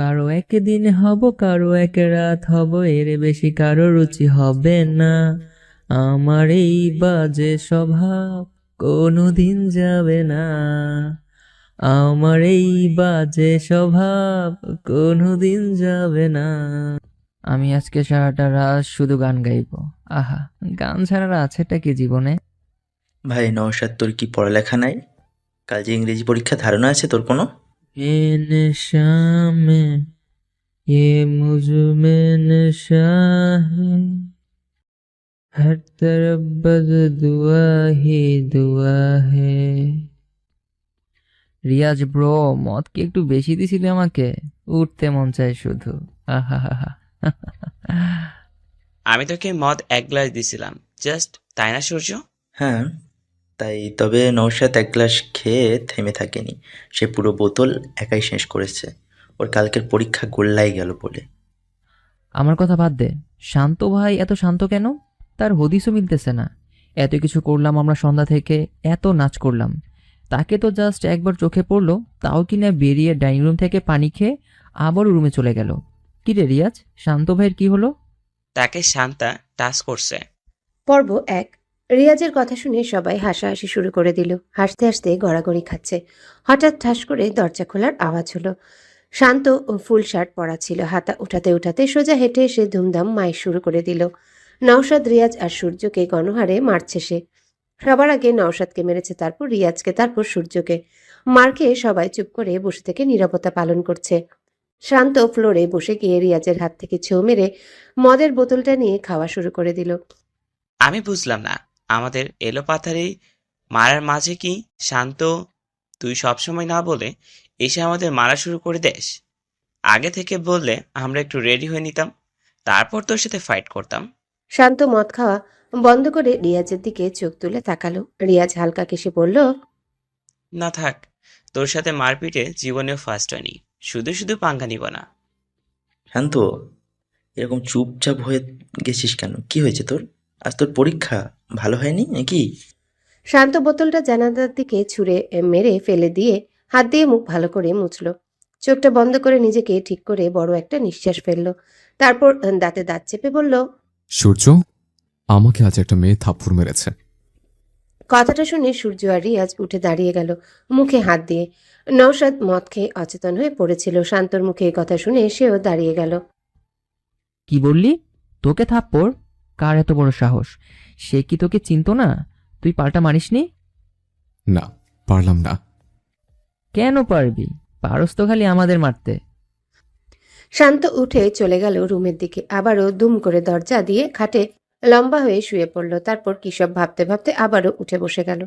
কারও একদিন হব, কারও এক রাত হব, এর বেশি কারও রুচি হবে না। আমার এই বাজে স্বভাব কোনোদিন যাবে না। আমার এই বাজে স্বভাব কোনোদিন যাবে না। আমি আজকে সারাটা রাত শুধু গান গাইবো। আহা, গান ছাড়া আছেটা কি জীবনে? ভাই, নওশাদ, তোর কি পড়ালেখা নাই? কাল যে ইংরেজি পরীক্ষা, ধারণা আছে তোর কোনো? ये नशा में ये मुझ में नशा है हर तरफ बद दुआ ही दुआ है রিয়াজ ব্রো মদ কি একটু বেশি দিছিলে আমাকে উঠতে মন চায় শুধু আহা আমি তোকে মদ এক গ্লাস দিছিলাম জাস্ট তাই না সূর্য হ্যাঁ তাই তবে নওশাদ এক গ্লাস খেয়ে থেমে থাকেনি। সে পুরো বোতল একাই শেষ করেছে। ওর কালকের পরীক্ষা গোল্লাই গেল বলে। আমার কথা বাদ দে। শান্ত ভাই এত শান্ত কেন? তার হদিসও মিলতেছে না। এত কিছু করলাম আমরা সন্ধ্যা থেকে এত নাচ করলাম। তাকে তো জাস্ট একবার চোখে পড়ল তাও কিনা বেরিয়ে ডাইনিং রুম থেকে পানি খেয়ে আবার রুমে চলে গেল। কি রে রিয়াজ শান্ত ভাইয়ের কি হলো? তাকে শান্তা টাচ করছে। পর্ব এক। রিয়াজের কথা শুনে সবাই হাসাহাসি শুরু করে দিল। হাসতে হাসতে গড়াগড়ি খাচ্ছে। হঠাৎ ঠাস করে দরজা খোলার আওয়াজ হলো। শান্ত ও ফুল শার্ট পরা ছিল। হাতা উঠাতে উঠাতে সোজা হেঁটে এসে ধুমধাম মাই শুরু করে দিল। নওশাদ, রিয়াজ আর সূর্যকে গণহারে মারছে সে। সবার আগে নওশাদকে মেরেছে তারপর রিয়াজকে, তারপর সূর্যকে। মার খেয়ে সবাই চুপ করে বসে থেকে নীরবতা পালন করছে। শান্ত ফ্লোরে বসে গিয়ে রিয়াজের হাত থেকে ছেউ মেরে মদের বোতলটা নিয়ে খাওয়া শুরু করে দিল। আমি বুঝলাম না। আমাদের এলো পাথারি মারার মাঝে কি শান্ত? তুই সবসময় না বলে এসে আমাদের মারা শুরু করে দেস। আগে থেকে বললে আমরা একটু রেডি হয়ে নিতাম। তারপর তোর সাথে ফাইট করতাম। শান্ত মদ খাওয়া বন্ধ করে রিয়াজের দিকে চোখ তুলে তাকালো। রিয়াজ হালকা কেসে বলল না থাক তোর সাথে মারপিটে জীবনেও ফার্স্ট হয়নি। শুধু শুধু পাঙ্গা নিব না। শান্ত এরকম চুপচাপ হয়ে গেছিস কেন? কি হয়েছে তোর? আজ তোর পরীক্ষা। ভালো হয়নি নাকি শান্ত বোতলটা জানালার দিকে ছুঁড়ে মেরে ফেলে দিয়ে হাত দিয়ে মুখ ভালো করে মুছল। চোখটা বন্ধ করে নিজেকে ঠিক করে বড় একটা নিঃশ্বাস ফেলল। তারপর দাঁতে দাঁত চেপে বলল সূর্য আমাকে আজ একটা মেয়ে থাপ্পড় মেরেছে। কথাটা শুনে সূর্য আর রিয়াজ উঠে দাঁড়িয়ে গেল মুখে হাত দিয়ে। নওশাদ মদ খেয়ে অচেতন হয়ে পড়েছিল। শান্তর মুখে এই কথা শুনে সেও দাঁড়িয়ে গেল। কি বললি? তোকে থাপ্পড়? কার এত বড় সাহস? সে কি তোকে চিনতো না? তুই পাল্টা মারিসনি না পারলাম না। কেন পারবি? পারস তো খালি আমাদের মারতে। শান্ত উঠে চলে গেল রুমের দিকে। আবারও দুম করে দরজা দিয়ে খাটে লম্বা হয়ে শুয়ে পড়ল। তারপর কি সব ভাবতে ভাবতে আবারও উঠে বসে গেল।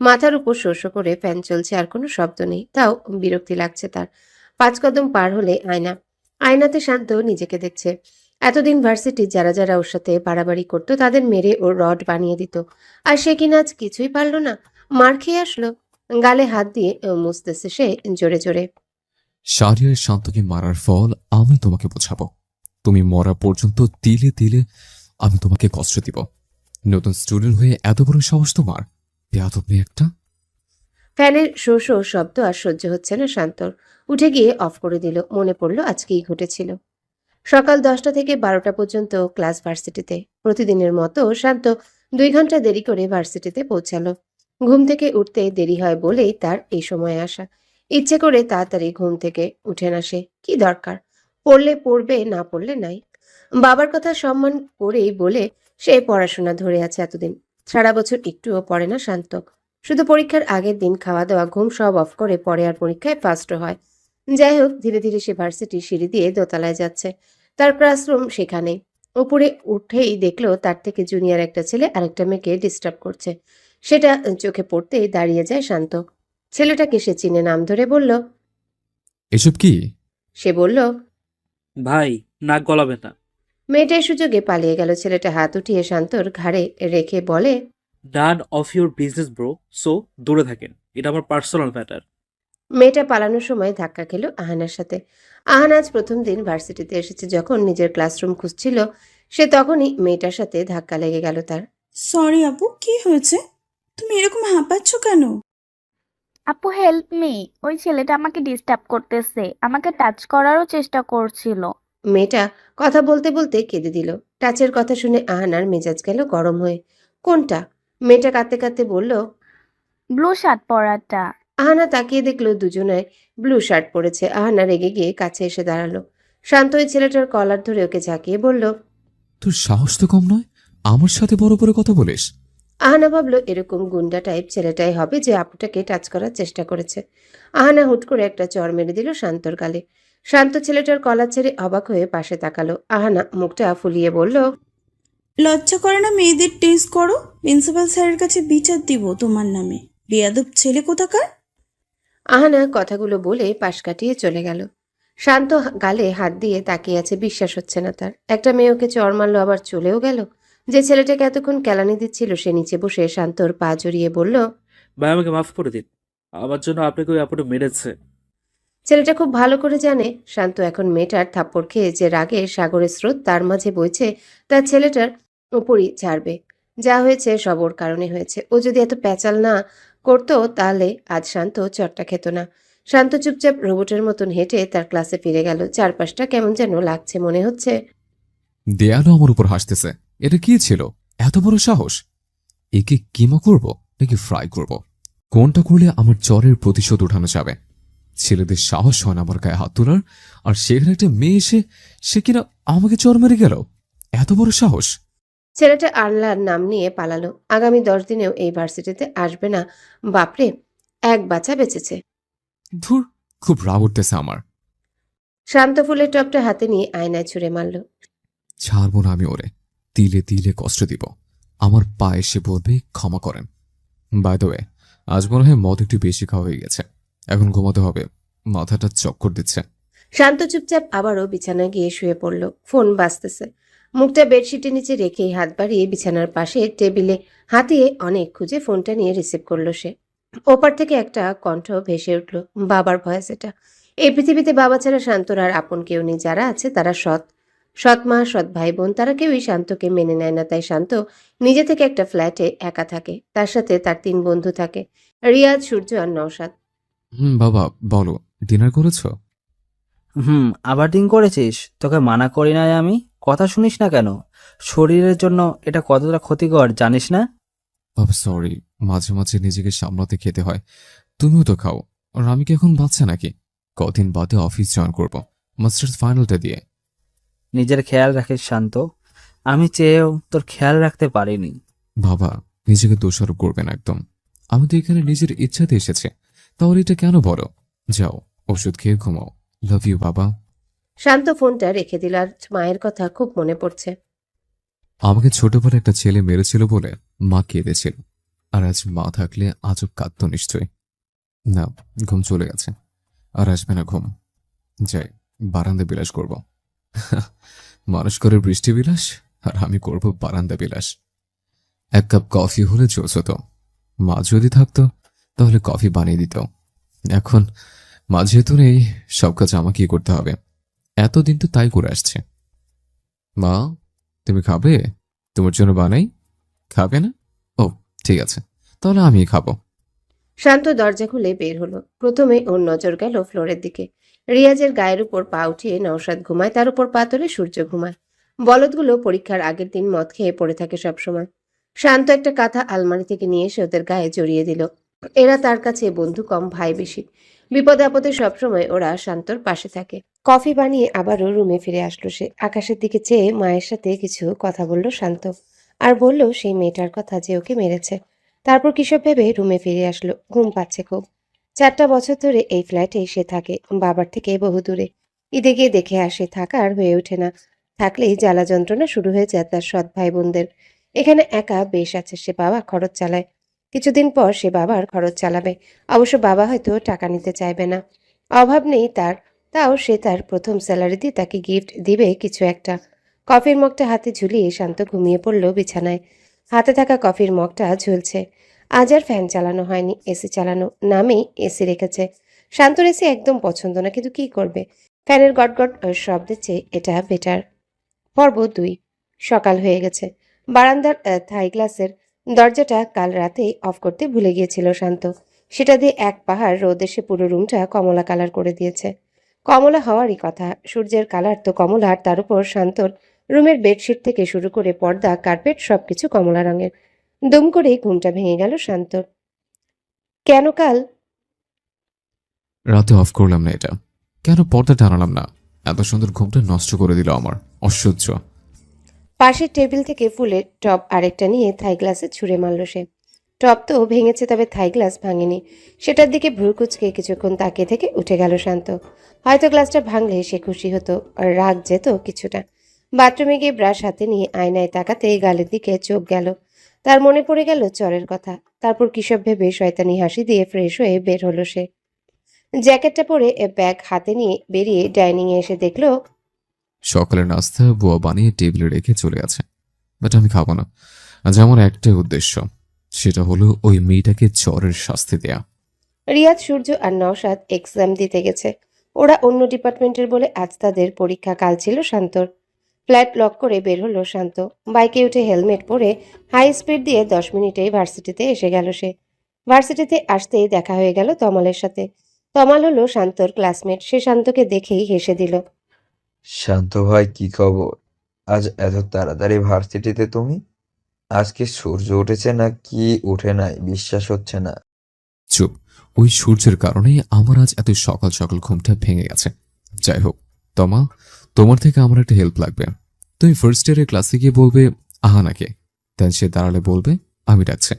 মাথার উপর শোষ করে ফ্যান চলছে আর কোনো শব্দ নেই। তাও বিরক্তি লাগছে তার। পাঁচ কদম পার হলে আয়না। আয়নাতে শান্ত নিজেকে দেখছে। এতদিন ভার্সিটি যারা যারা ওর সাথে বাড়াবাড়ি করতো তাদের মেরে ও রড বানিয়ে দিত। আর সে কিনা আজ কিছুই পারল না। মার খেয়ে আসলো। গালে হাত দিয়ে আহ, মুছতেছে সে জোরে জোরে। শারিয়ার শান্তকে মারার ফল আমি তোমাকে বোঝাবো। তুমি মরা পর্যন্ত তিলে তিলে আমি তোমাকে কষ্ট দিব। নতুন স্টুডেন্ট হয়ে এত বড় সাহস তোমার? বেয়াদব মেয়ে একটা। ফ্যানের শো শো শব্দ আর সহ্য হচ্ছে না শান্তর। উঠে গিয়ে অফ করে দিল। মনে পড়ল আজকেই ঘটেছিল। সকাল দশটা থেকে বারোটা পর্যন্ত ক্লাস ভার্সিটিতে। প্রতিদিনের মতো শান্ত দুই ঘণ্টা দেরি করে ভার্সিটিতে পৌঁছালো। ঘুম থেকে উঠতে দেরি হয় বলেই তার এই সময় আসা। ইচ্ছে করে তাড়াতাড়ি ঘুম থেকে উঠে না সে। কি দরকার? পড়লে পড়বে, না পড়লে নাই। বাবার কথা সম্মান করেই বলে সে পড়াশোনা ধরে আছে এতদিন। সারা বছর একটুও পড়ে না শান্ত। শুধু পরীক্ষার আগের দিন খাওয়া দাওয়া, ঘুম সব অফ করে পরে আর পরীক্ষায় ফার্স্ট হয়। যাই হোক, ধীরে ধীরে সে ভার্সিটি সিঁড়ি দিয়ে দোতলায় যাচ্ছে। তার ক্লাসরুম সেখানে। উপরে উঠেই দেখল তার থেকে জুনিয়র একটা ছেলে আরেকটা মেয়েকে ডিস্টার্ব করছে। সেটা চোখে পড়তেই দাঁড়িয়ে যায় শান্ত। ছেলেটাকে সে চিনে নাম ধরে বলল এসব কি? সে বলল ভাই নাক গলাবে না। মেয়েটার সুযোগে পালিয়ে গেল। ছেলেটা হাত উঠিয়ে শান্তর ঘাড়ে রেখে বলে none of your business bro so দূরে থাকেন। এটা আমার পার্সোনাল ম্যাটার মেয়েটা পালানোর সময় ধাক্কা খেল আহানার সাথে। আহান আজ প্রথম দিন ভার্সিটিতে এসেছে যখন নিজের ক্লাসরুম খুঁজছিল সে তখনই মেয়েটার সাথে ধাক্কা লেগে গেল তার। সরি আপু কি হয়েছে? তুমি এরকম হাঁপাচ্ছ কেন? আপু হেল্প মি ওই ছেলেটা আমাকে ডিস্টার্ব করতেছে আমাকে টাচ করারও চেষ্টা করছিল। মেয়েটা কথা বলতে বলতে কেঁদে দিল। টাচের কথা শুনে আহানার মেজাজ গেল গরম হয়ে। কোনটা? মেয়েটা কাঁদতে কাঁদতে বলল ব্লু শার্ট পরাটা। আহানা তাকিয়ে দেখল দুজনে ব্লু শার্ট পরেছে। আহানা রেগে গিয়ে কাছে এসে দাঁড়াল। শান্ত ওই ছেলেটার কলার ধরে ওকে ঝাঁকিয়ে বলল তোর সাহস তো কম নয় আমার সাথে বড় বড় কথা বলিস। আহানা ভাবলো এরকম গুন্ডা টাইপ ছেলেটাই হবে যে আপুটাকে টাচ করার চেষ্টা করেছে। আহানা হুট করে একটা চর মেরে দিল শান্তর গালে। শান্ত ছেলেটার কলার ছেড়ে অবাক হয়ে পাশে তাকালো। আহানা মুখটা ফুলিয়ে বলল লজ্জা করে না মেয়েদের টেস্ট করো? প্রিন্সিপাল স্যারের কাছে বিচার দিব তোমার নামে। বেয়াদব ছেলে কোথাকার? আহানা কথাগুলো বলে পাশ কাটিয়ে চলে গেল। শান্ত গালে হাত দিয়ে তাকিয়ে আছে বিশ্বাস হচ্ছে না তার। একটা মেয়ে ওকে চর মারলো আবার চলেও গেল। যে ছেলেটাকে এতক্ষণ কেলানি দিচ্ছিল সে নিচে বসে শান্তর পা জড়িয়ে বলল ভাই আমাকে মাফ করে দিন। আমার জন্য আপনাকে ওই আপুটা মেরেছে। ছেলেটা খুব ভালো করে জানে শান্ত এখন মেয়েটার থাপ্পড় খেয়ে যে রাগে সাগরের স্রোত তার মাঝে বইছে তার ছেলেটার উপরই ছাড়বে যা হয়েছে সবর কারণে হয়েছে। ও যদি এত প্যাচাল না করতো তাহলে আজ শান্ত চটটা খেত না। শান্ত চুপচাপ রোবটের মতন হেঁটে তার ক্লাসে ফিরে গেল। চারপাশটা কেমন যেন লাগছে মনে হচ্ছে। দেয়ালও আমার উপর হাসতেছে। এটা কি ছিল? এত বড় সাহস? একে কিমা করব নাকি ফ্রাই করব? কোনটা করলে আমার চরের প্রতিশোধ উঠানো যাবে? ছেলেদের সাহস হয় না আমার গায়ে হাত তোলার। আর সেখানে একটা মেয়ে এসে, সে কিনা আমাকে চর মেরে গেল? এত বড় সাহস? ছেলেটা আল্লাহর নাম নিয়ে পালালো। আগামী দশ দিনেও এই ভার্সিটিতে আসবে না। বাপরে এক বাচ্চা বেঁচেছে। ধুর খুব রাগ উঠতেছে আমার। শান্ত ফুলের টপটা হাতে নিয়ে আয়নায় ছুঁড়ে মারল। ছাড়বো না আমি ওরে। তিলে তিলে কষ্ট দিব। আমার পা এসে বলবে ক্ষমা করেন। বাই দ্য ওয়ে আজ মনে হয় মদ একটু বেশি খাওয়া হয়ে গেছে। এখন ঘুমাতে হবে। মাথাটা চক্কর দিচ্ছে। শান্ত চুপচাপ আবারও বিছানায় গিয়ে শুয়ে পড়ল। ফোন বাজতেছে। মুখটা বেডশিটের নিচে রেখেই হাত বাড়িয়ে বিছানার পাশে টেবিলে হাতিয়ে অনেক খুঁজে ফোনটা নিয়ে রিসিভ করল সে। ওপার থেকে একটা কণ্ঠ ভেসে উঠল বাবার ভয়েস এটা। এই পৃথিবীতে বাবা ছাড়া শান্তর আর আপন কেউ নেই। যারা আছে তারা সৎ। সৎ মা সৎ ভাই বোন তারা কেউই শান্তকে মেনে নেয় না। তাই শান্ত নিজে থেকে একটা ফ্ল্যাটে একা থাকে। তার সাথে তার তিন বন্ধু থাকে রিয়াজ সূর্য আর নওশাদ। হুম বাবা বলো ডিনার করেছ? হুম আবার ডিং করেছিস? তোকে মানা করি নাই আমি? কথা শুনিস না কেন? শরীরের জন্য এটা কতটা ক্ষতিকর জানিস না? সরি মাঝে মাঝে নিজেকে সামলাতে খেতে হয়। তুমিও তো খাও। আর আমি কি এখন বাচ্চা নাকি? কদিন বাদে অফিস জয়েন করব। মাস্টার্স ফাইনালটা দিয়ে। নিজের খেয়াল রাখিস শান্ত। আমি চেয়েও তোর খেয়াল রাখতে পারিনি। বাবা নিজেকে দোষারোপ করবেন একদম। আমি তো এখানে নিজের ইচ্ছাতে এসেছে। তাহলে এটা কেন বলো? যাও ওষুধ খেয়ে ঘুমাও। লাভ ইউ বাবা। শান্ত ফোনটা রেখে দিল আর মায়ের কথা খুব মনে পড়ছে। আমাকে ছোটবেলা একটা ছেলে মেরেছিল বলে মা কেঁদেছিল। আর আজ মা থাকলে আজব কাঁদত নিশ্চয়ই। না, ঘুম চলে গেছে। আর আসবে না ঘুম। যাই বারান্দা বিলাস করব। মানুষ করে বৃষ্টি বিলাস, আর আমি করব বারান্দা বিলাস। এক কাপ কফি হলে জোস হতো মা যদি থাকতো, তাহলে কফি বানিয়ে দিত। এখন মা যেহেতু নেই, সব কাজ আমাকেই করতে হবে। এতদিন তো তাই করে আসছে। মা, তুমি খাবে? তোমার জন্য বানাই? খাবে না? ও, ঠিক আছে। তাহলে আমি খাব। শান্ত দরজা খুলে বের হলো। প্রথমে ওর নজর গেল ফ্লোরের দিকে। রিয়াজের গায়ের উপর পা উঠিয়ে নওশাদ ঘুমায়, তার উপর পা সূর্য ঘুমায়। বলদগুলো পরীক্ষার আগের দিন মদ খেয়ে পড়ে থাকে সবসময়। শান্ত একটা কাঁথা আলমারি থেকে নিয়ে এসে ওদের গায়ে জড়িয়ে দিল। এরা তার কাছে বন্ধু কম, ভাই বেশি। বিপদে আপদে সবসময় ওরা শান্তর পাশে থাকে। কফি বানিয়ে আবারও রুমে ফিরে আসলো সে। আকাশের দিকে চেয়ে মায়ের সাথে কিছু কথা বলল শান্ত। আর বলল, সেই মেয়েটার কথা যে ওকে মেরেছে। তারপর কিসব ভেবে রুমে ফিরে আসলো। ঘুম পাচ্ছে খুব। চারটা বছর ধরে এই ফ্ল্যাটে সে থাকে, বাবার থেকে বহু দূরে। ঈদে গিয়ে দেখে আসে থাকা আর হয়ে ওঠে না। থাকলেই জ্বালা যন্ত্রণা শুরু হয়ে যায় তার সৎ ভাই বোনদের এখানে একা বেশ আছে সে বাবা, খরচ চালায়। কিছুদিন পর সে বাবার খরচ চালাবে। অবশ্য বাবা হয়তো টাকা নিতে চাইবে না। অভাব নেই তার। তাও সে তার প্রথম স্যালারি দিয়ে তাকে গিফট দিবে কিছু একটা। কফির মগটা হাতে ঝুলিয়ে শান্ত ঘুমিয়ে পড়ল বিছানায়। হাতে থাকা কফির মগটা ঝুলছে। আজ আর ফ্যান চালানো হয়নি এসি চালানো নামেই এসি রেখেছে। শান্তর এসি একদম পছন্দ না, কিন্তু কি করবে? ফ্যানের গটগট শব্দের চেয়ে এটা বেটার পর্ব দুই। সকাল হয়ে গেছে। বারান্দার থাই গ্লাসের দরজাটা কাল রাতেই অফ করতে ভুলে গিয়েছিল শান্ত। সেটা দিয়ে এক পাহাড় রোদ এসে পুরো রুমটা কমলা কালার করে দিয়েছে। কমলা হওয়ারই কথা। সূর্যের কালার তো কমলা আর তার উপর শান্তর রুমের বেডশিট থেকে শুরু করে পর্দা কার্পেট সবকিছু কমলা রঙের। দুম করেই ঘুমটা ভেঙে গেল শান্তর কেন কাল? রাতে অফ করলাম না এটা। কেন পর্দা টানালাম না? এত সুন্দর ঘুমটা নষ্ট করে দিল আমার। অসহ্য। পাশের টেবিল থেকে ফুলের টপ আরেকটা নিয়ে থাই গ্লাসে ছুঁড়ে মারল সে। টপ তো ভেঙেছে তবে থাই গ্লাস ভাঙেনি। সেটার দিকে ভ্রু কুচকে কিছুক্ষণ তাকিয়ে থেকে উঠে গেল শান্ত। হয়তো গ্লাসটা ভাঙলে সে খুশি হতো, আর রাগ যেত কিছুটা। বাথরুমে গিয়ে ব্রাশ হাতে নিয়ে আয়নায় তাকাতেই গালের দিকে চোখ গেল। তার মনে পড়ে গেল চরের কথা। তারপর কিসব ভেবে শয়তানি হাসি দিয়ে ফ্রেশ হয়ে বের হলো সে। জ্যাকেটটা পরে ব্যাগ হাতে নিয়ে বেরিয়ে ডাইনিংয়ে এসে দেখল সকালের নাস্তা বুয়া বানিয়ে টেবিলে রেখে চলে গেছে। বাট আমি খাব না। আজ আমার একটাই উদ্দেশ্য। সেটা হলো ওই মেয়েটাকে জ্বরের শাস্তি দেয়া। রিয়াদ সূর্য আর নওশাদ এক্সাম দিতে গেছে। ওরা অন্য ডিপার্টমেন্টের বলে আজ তাদের পরীক্ষা কাল ছিল শান্তর ফ্ল্যাট লক করে বের হলো শান্ত। বাইকে উঠে হেলমেট পরে হাই স্পিড দিয়ে দশ মিনিটেই ভার্সিটিতে এসে গেল সে। ভার্সিটিতে আসতেই দেখা হয়ে গেল তমালের সাথে। তমাল হলো শান্তর ক্লাসমেট। সে শান্তকে দেখেই হেসে দিল। শান্ত ভাই কি খবর? আজ এত তাড়াতাড়ি ভার্সিটিতে তুমি? আজকে সূর্য উঠেছে না কি উঠে নাই? বিশ্বাস হচ্ছে না। চুপ। ওই সূর্যের কারণেই আমার আজ এত সকাল সকাল ঘুমটা ভেঙে গেছে। যাই হোক তমা তোমার থেকে আমার একটা হেল্প লাগবে। তুমি ফার্স্ট ইয়ারের ক্লাসে গিয়ে বলবে আহানাকে দেন সে দাঁড়ালে বলবে আমি ডাকছে।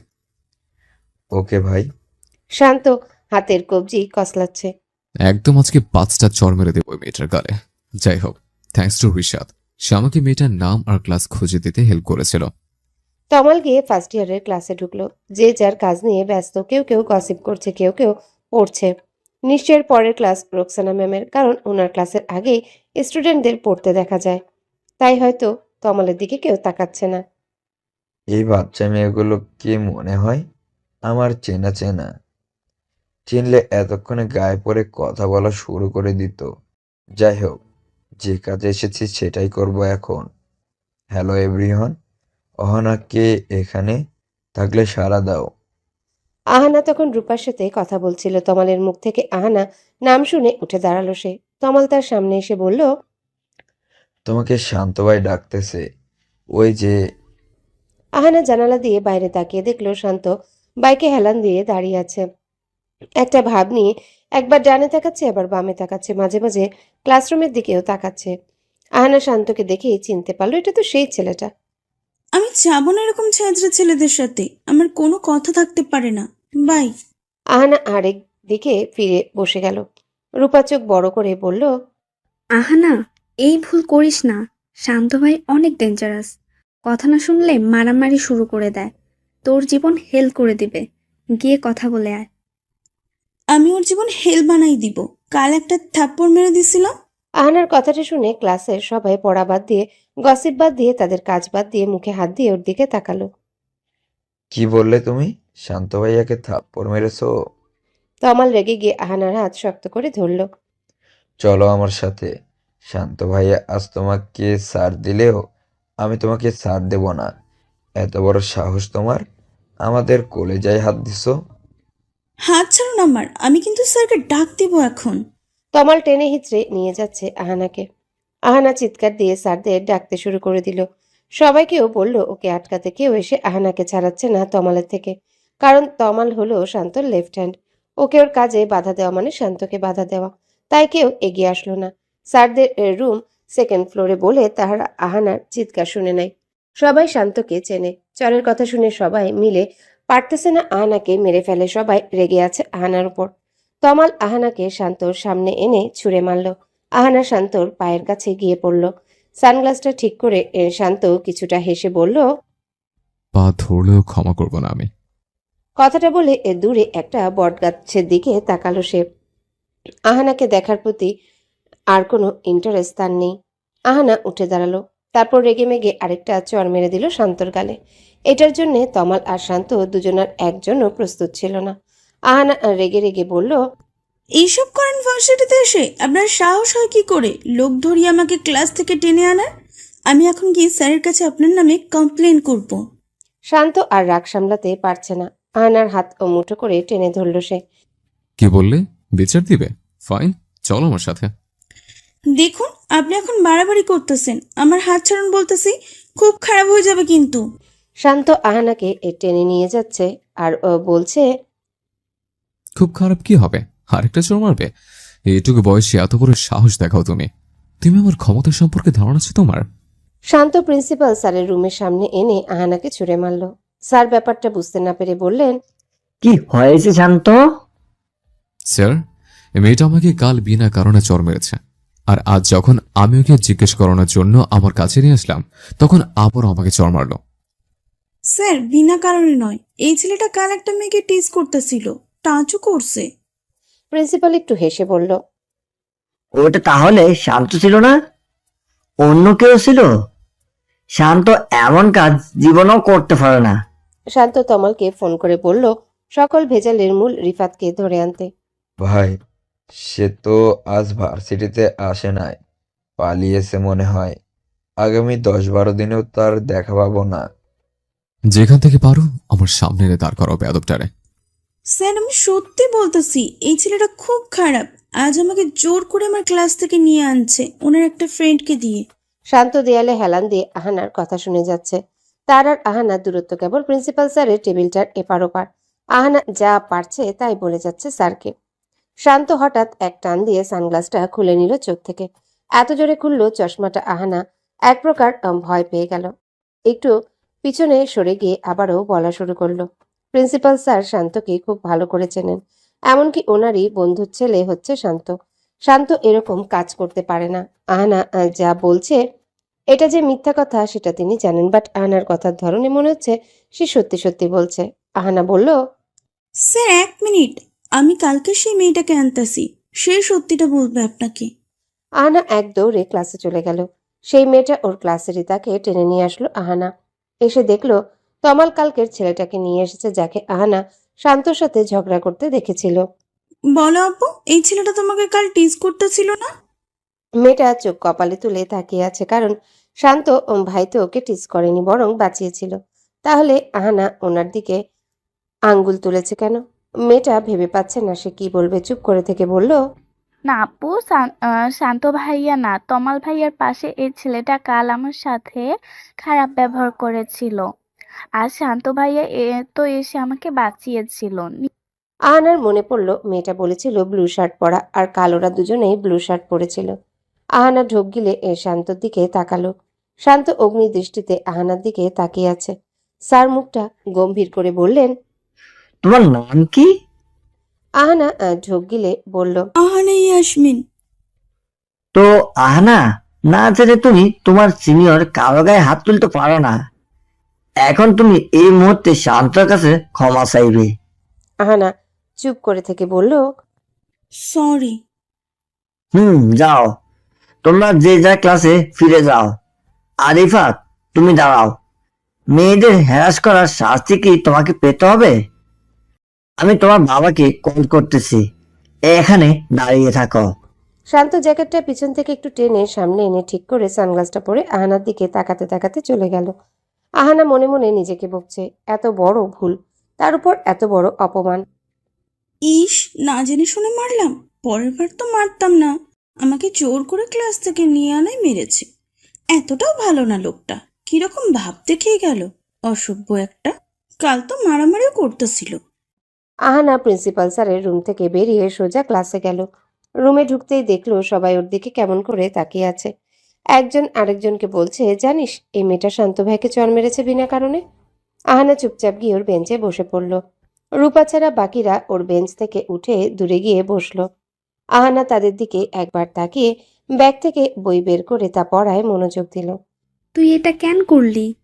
ওকে ভাই। শান্ত হাতের কবজি কসলাচ্ছে। একদম আজকে পাঁচটা চর মেরে দেবো ওই মেয়েটার গালে। যাই হোক থ্যাঙ্কস টু রিশাদ। সে আমাকে মেয়েটার নাম আর ক্লাস খুঁজে দিতে হেল্প করেছিল। তমাল গিয়ে ফার্স্ট ইয়ারের ক্লাসে ঢুকলো। যে যার কাজ নিয়ে ব্যস্ত, কেউ কেউ গসিপ করছে, কেউ কেউ পড়ছে। নিশ্চয়ের পরের ক্লাস রোকসানা ম্যামের কারণ ওনার ক্লাসের আগেই স্টুডেন্টদের পড়তে দেখা যায়। তাই হয়তো তমালের দিকে কেউ তাকাচ্ছে না। এই বাচ্চা মেয়েগুলো কি মনে হয়? আমার চেনা চেনা। চিনলে এতক্ষণে গায়ে পরে কথা বলা শুরু করে দিত। যাই হোক, যে কাজে এসেছি সেটাই করব এখন। হ্যালো এভরিওয়ান অহনা কে এখানে থাকলে সাড়া দাও। আহানা তখন রূপার সাথে কথা বলছিল। তমালের মুখ থেকে আহানা নাম শুনে উঠে দাঁড়াল সে। তমাল তার সামনে এসে বলল তোমাকে শান্ত ভাই ডাকতেছে। ওই যে আহানা জানালা দিয়ে বাইরে তাকিয়ে দেখল শান্ত বাইকে হেলান দিয়ে দাঁড়িয়ে আছে। একটা ভাব নিয়ে একবার ডানে তাকাচ্ছে আবার বামে তাকাচ্ছে মাঝে মাঝে ক্লাসরুমের দিকেও তাকাচ্ছে। আহানা শান্তকে দেখেই চিনতে পারল এটা তো সেই ছেলেটা। আমি যাব না এরকম ছেঁচড়া ছেলেদের সাথে। আমার কোনো কথা থাকতে পারে না। বাই। আহানা আরেক দিকে ফিরে বসে গেল। রূপা চোখ বড় করে বলল আহানা এই ভুল করিস না। শান্ত ভাই অনেক ডেঞ্জারাস কথা না শুনলে মারামারি শুরু করে দেয়। তোর জীবন হেল করে দিবে। গিয়ে কথা বলে আয়। আমি ওর জীবন হেল বানাই দিব। কাল একটা থাপ্পড় মেরে দিছিলাম। আহানার কথাটা শুনে ক্লাসের সবাই পড়া বাদ দিয়ে গসিপ বাদ দিয়ে তাদের কাজ বাদ দিয়ে মুখে হাত দিয়ে ওর দিকে তাকালো। কি বললে তুমি? শান্ত ভাইয়াকে থাপ্পড় মেরেছো? তমাল রেগে গিয়ে আহানার হাত শক্ত করে ধরল। চলো আমার সাথে। শান্ত ভাইয়া আজ তোমাকে সার দিলেও আমি তোমাকে সার দেব না। এত বড় সাহস তোমার? আমাদের কলেজায় হাত দিছো। হাত ছাড়ুন আমার আমি কিন্তু স্যারকে ডাক দিব এখন। তমাল টেনে হিচড়ে নিয়ে যাচ্ছে আহানাকে। আহানা চিৎকার দিয়ে স্যারদের ডাকতে শুরু করে দিল। সবাইকেও বলল, ওকে আটকাতে কেউ এসে আহানাকে ছাড়াচ্ছে না তমালের থেকে। কারণ তমাল হলো শান্তর লেফট হ্যান্ড ওকে ওর কাজে বাধা দেওয়া মানে শান্তকে বাধা দেওয়া। তাই কেউ এগিয়ে আসলো না। স্যারদের রুম সেকেন্ড ফ্লোরে বলে তাহারা আহানার চিৎকার শুনে নেয়। সবাই শান্তকে চেনে। চরের কথা শুনে সবাই মিলে পারতেছে না আহানাকে মেরে ফেলে। সবাই রেগে আছে আহানার উপর। তমাল আহানাকে শান্তর সামনে এনে ছুঁড়ে মারল। আহানা শান্তর পায়ের কাছে গিয়ে পড়ল। সানগ্লাসটা ঠিক করে শান্ত কিছুটা হেসে বলল পা ধরলেও ক্ষমা করব না আমি। কথাটা বলে এ দূরে একটা বটগাছের দিকে তাকালো সে। আহানাকে দেখার প্রতি আর কোনো ইন্টারেস্ট তার নেই। আহানা উঠে দাঁড়াল তারপর রেগে মেগে আরেকটা চর মেরে দিল শান্তর গালে। এটার জন্যে তমাল আর শান্ত দুজনার একজনও প্রস্তুত ছিল না। আহানা রেগে রেগে বলল এইসব করেন ভার্সিটিতে এসে? আপনার সাহস হয় কি করে? লোক ধরিয়ে আমাকে ক্লাস থেকে টেনে আনার? আমি এখন গিয়ে স্যারের কাছে আপনার নামে কমপ্লেন করব। শান্ত আর রাগ সামলাতে পারছে না। আহানার হাত ও মুঠো করে টেনে ধরল সে। কি বললে? বিচার দিবে? ফাইন চলো আমার সাথে। দেখুন আপনি এখন বাড়াবাড়ি করতেছেন। আমার হাত ছাড়ুন বলতেছি খুব খারাপ হয়ে যাবে কিন্তু। শান্ত আহানাকে এ টেনে নিয়ে যাচ্ছে আর ও বলছে খুব খারাপ কি হবে? আরেকটা চোর মারবে? এটুকু বয়সে এত বড় সাহস দেখাও তুমি। তুমি আমার ক্ষমতা সম্পর্কে ধারণা আছে তোমার? শান্ত প্রিন্সিপাল স্যারের রুমের সামনে এনে আহানাকে ছুড়ে মারল। স্যার ব্যাপারটা বুঝতে না পেরে বললেন কি হয়েছে শান্ত? স্যার এই মেয়েটা আমাকে কাল বিনা কারণে চর মেরেছে। আর আজ যখন আমি ওকে জিজ্ঞেস করানোর জন্য আমার কাছে নিয়ে আসলাম তখন আবার আমাকে চর মারলো। স্যার বিনা কারণে নয়। এই ছেলেটা কাল একটা মেয়েকে টিজ করতেছিল। টাচও করছে। প্রিন্সিপাল একটু হেসে বলল ওটা তাহলে শান্ত ছিল না? অন্য কেউ ছিল? শান্ত এমন কাজ জীবনেও করতে পারে না। শান্ত তমালকে ফোন করে বলল সকল ভেজালের মূল রিফাতকে ধরে আনতে। ভাই সে তো আজ ভার্সিটিতে আসে নাই পালিয়েছে মনে হয়। আগামী দশ বারো দিনেও তার দেখা পাবো না। যেখান থেকে পারো আমার সামনে এনে দাঁড় করাও বেদবটারে স্যার, আমি সত্যি বলতেছি, এই ছেলেটা খুব খারাপ। আজ আমাকে জোর করে আমার ক্লাস থেকে নিয়ে আনছে, ওনার একটা ফ্রেন্ডকে দিয়ে। শান্ত দেয়ালে হেলান দিয়ে আহানার কথা শুনে যাচ্ছে। তার আর আহানার দূরত্ব কেবল প্রিন্সিপাল স্যারের টেবিলটার এপার ওপার। আহানা যা পারছে তাই বলে যাচ্ছে স্যারকে। শান্ত হঠাৎ এক টান দিয়ে সানগ্লাসটা খুলে নিল চোখ থেকে। এত জোরে খুলল চশমাটা আহানা, এক প্রকার ভয় পেয়ে গেল। একটু পিছনে সরে গিয়ে আবারও বলা শুরু করল। প্রিন্সিপাল স্যার শান্তকে খুব ভালো করে চেনেন। এমনকি ওনারই বন্ধুর ছেলে হচ্ছে শান্ত। শান্ত এরকম কাজ করতে পারে না। আহানা আহ, যা বলছে এটা যে মিথ্যা কথা সেটা তিনি জানেন বাট আহানার কথার ধরনে মনে হচ্ছে সে সত্যি সত্যি বলছে। আহানা বলল স্যার এক মিনিট। আমি কালকে সেই মেয়েটাকে আনতাছি। সে সত্যিটা বলবে আপনাকে। আহানা এক দৌড়ে ক্লাসে চলে গেল। সেই মেয়েটা ওর ক্লাসেরই তাকে টেনে নিয়ে আসলো আহানা। এসে দেখল তমাল কালকের ছেলেটাকে নিয়ে এসেছে যাকে আহানা শান্তর সাথে ঝগড়া করতে দেখেছিল। বলো আপু এই ছেলেটা তোমাকে কাল টিজ করতেছিল না? মেয়েটা চোখ কপালে তুলে তাকিয়ে আছে কারণ শান্ত ভাই তো ওকে টিস করেনি বরং বাঁচিয়েছিল। তাহলে আহানা ওনার দিকে আঙ্গুল তুলেছে কেন? মেয়েটা ভেবে পাচ্ছে না সে কি বলবে? চুপ করে থেকে বলল না আপু শান্ত ভাইয়া না তমাল ভাইয়ার পাশে এই ছেলেটা কাল আমার সাথে খারাপ ব্যবহার করেছিল। আর শান্ত ভাইয়া এ তো এসে আমাকে বাঁচিয়েছিল। আহানার মনে পড়ল মেয়েটা বলেছিল ব্লু শার্ট পরা আর কালোরা দুজনেই ব্লু শার্ট পরেছিল। আহানা ঢোক গিলে এ শান্তর দিকে তাকালো। শান্ত অগ্নি দৃষ্টিতে আহানার দিকে তাকিয়ে আছে। স্যার মুখটা গম্ভীর করে বললেন তোমার নাম কি? আহানা আহ, ঢোক গিলে বলল আহানা ইয়াসমিন। তো আহানা না জেনে তুমি তোমার সিনিয়র কারও গায়ে হাত তুলতে পারো না। এখন তুমি এই মুহূর্তে শান্তর কাছে ক্ষমা চাইবে। আহানা চুপ করে থেকে বলল সরি। হুম যাও। তোমরা যে যা ক্লাসে ফিরে যাও। আরিফাত তুমি দাঁড়াও। মেয়েদের হ্যারাস করার শাস্তি কি তোমাকে পেতে হবে? আমি তোমার বাবাকে কল করতেছি। এখানে দাঁড়িয়ে থাকো। শান্ত জ্যাকেটটা পিছন থেকে একটু টেনে সামনে এনে ঠিক করে সানগ্লাসটা পরে আহানার দিকে তাকাতে তাকাতে চলে গেল। আহানা মনে মনে নিজেকে বকছে এত বড় ভুল তার উপর এত বড় অপমান। ইস না জেনে শুনে মারলাম পরের বার তো মারতাম না। আমাকে জোর করে ক্লাস থেকে নিয়ে আনাই মেরেছে। এতটাও ভালো না লোকটা কীরকম ভাব দেখিয়ে গেল অসভ্য একটা। কাল তো মারামারিও করতেছিল। আহানা প্রিন্সিপাল স্যারের রুম থেকে বেরিয়ে সোজা ক্লাসে গেল। রুমে ঢুকতেই দেখল সবাই ওর দিকে কেমন করে তাকিয়ে আছে। একজন আরেকজনকে বলছে, জানিস, এই মেয়েটা শান্ত ভাইকে চর মেরেছে বিনা কারণে? আহানা চুপচাপ গিয়ে ওর বেঞ্চে বসে পড়ল। রূপা ছাড়া বাকিরা ওর বেঞ্চ থেকে উঠে দূরে গিয়ে বসল। আহানা তাদের দিকে একবার তাকিয়ে ব্যাগ থেকে বই বের করে তা পড়ায় মনোযোগ দিল। তুই এটা কেন করলি?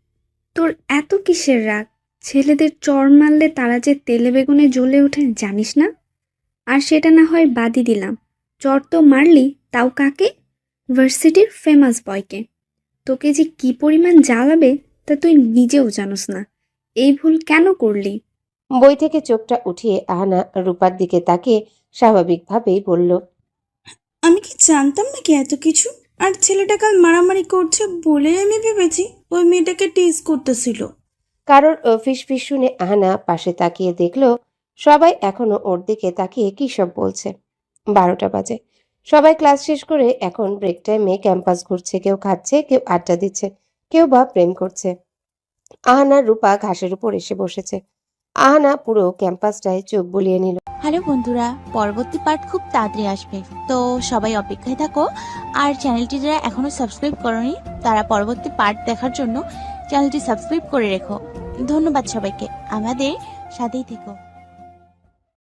তোর এত কিসের রাগ? ছেলেদের চর মারলে তারা যে তেলে বেগুনে জ্বলে ওঠে, জানিস না? আর সেটা না হয় বাদই দিলাম। চর তো মারলি, তাও কাকে? ভার্সিটির ফেমাস বয়কে তোকে যে কি পরিমাণ জ্বালাবে তা তুই নিজেও জানোস না। এই ভুল কেন করলি? বই থেকে চোখটা উঠিয়ে আহানা রূপার দিকে তাকিয়ে স্বাভাবিকভাবেই বলল আমি কি জানতাম নাকি এত কিছু? আর ছেলেটা কাল মারামারি করছে বলে আমি ভেবেছি ওই মেয়েটাকে টিজ করতেছিল। কারোর ফিস ফিস শুনে আহানা পাশে তাকিয়ে দেখল সবাই এখনও ওর দিকে তাকিয়ে কী সব বলছে। বারোটা বাজে। সবাই ক্লাস শেষ করে এখন ব্রেক টাইমে ক্যাম্পাস ঘুরছে, কেউ খাচ্ছে, কেউ আড্ডা দিচ্ছে, কেউ বা প্রেম করছে। আহানা, রূপা ঘাসের উপর এসে বসেছে। আহানা পুরো ক্যাম্পাসটায় চোখ বুলিয়ে নিল। হ্যালো বন্ধুরা, পরবর্তী পার্ট খুব তাড়াতাড়ি আসবে। তো সবাই অপেক্ষায় থাকো। আর চ্যানেলটি যারা এখনও সাবস্ক্রাইব করনি, তারা পরবর্তী পার্ট দেখার জন্য চ্যানেলটি সাবস্ক্রাইব করে রেখো। ধন্যবাদ সবাইকে। আমাদের সাথেই থেকো।